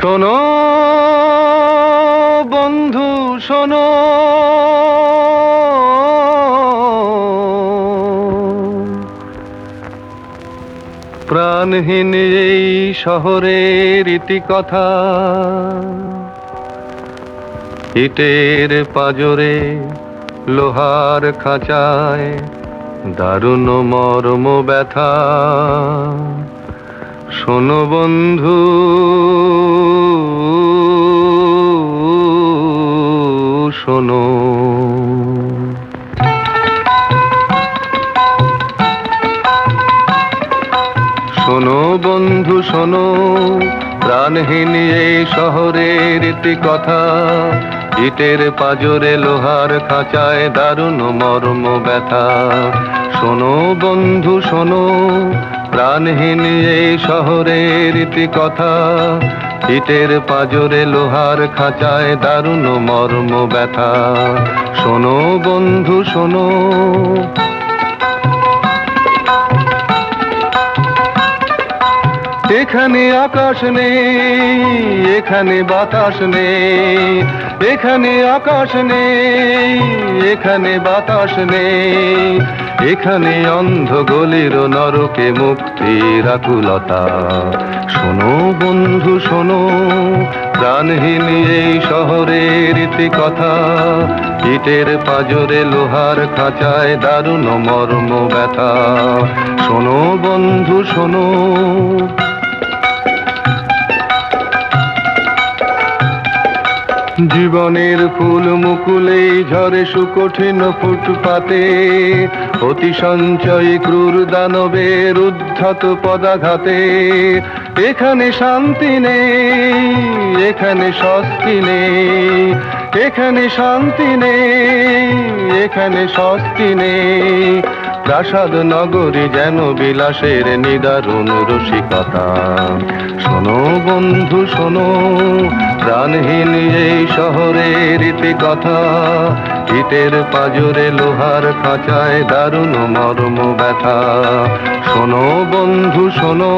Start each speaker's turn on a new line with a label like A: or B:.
A: শোনো, বন্ধু, শোনো। প্রাণহীন এই শহরের ইতিকথা, ইটের পাজরে লোহার খাঁচায় দারুণ মর্ম ব্যথা শোনো, বন্ধু শোনো। শোনো বন্ধু, শোনো, প্রাণহীন এই শহরের ইতি কথা। ইটের পাজরে লোহার খাঁচায় দারুণ মর্ম ব্যথা শোনো বন্ধু, শোনো প্রাণহীন এই শহরের কথা ইটের পাজরে লোহার খাঁচায় দারুণ মর্ম ব্যথা শোনো বন্ধু শোনো। এখানে আকাশ নেই, এখানে বাতাস নেই, এখানে আকাশ নেই, এখানে বাতাস নেই, এখানে অন্ধ গলির নরকে মুক্তির আকুলতা। শোনো বন্ধু, শোনো, প্রাণহীন এই শহরের কথা ইটের পাজরে লোহার খাঁচায় দারুণ মর্ম ব্যথা শোনো বন্ধু, শোনো জীবনের ফুল মুকুলে ঝরে সুকঠিন ফুটপাতে। অতি সঞ্চয় ক্রূর দানবের উদ্ধত পদাঘাতে। এখানে শান্তি নেই, এখানে স্বস্তি নেই, এখানে শান্তি নেই, এখানে স্বস্তি নেই। প্রাসাদ নগরী যেন বিলাসের নিদারুণ রসিকতা। শোনো বন্ধু, শোনো প্রাণহীন এই শহরের রীতি কথা ইটের পাজরে লোহার খাঁচায় দারুণ মর্ম ব্যথা শোনো বন্ধু, শোনো।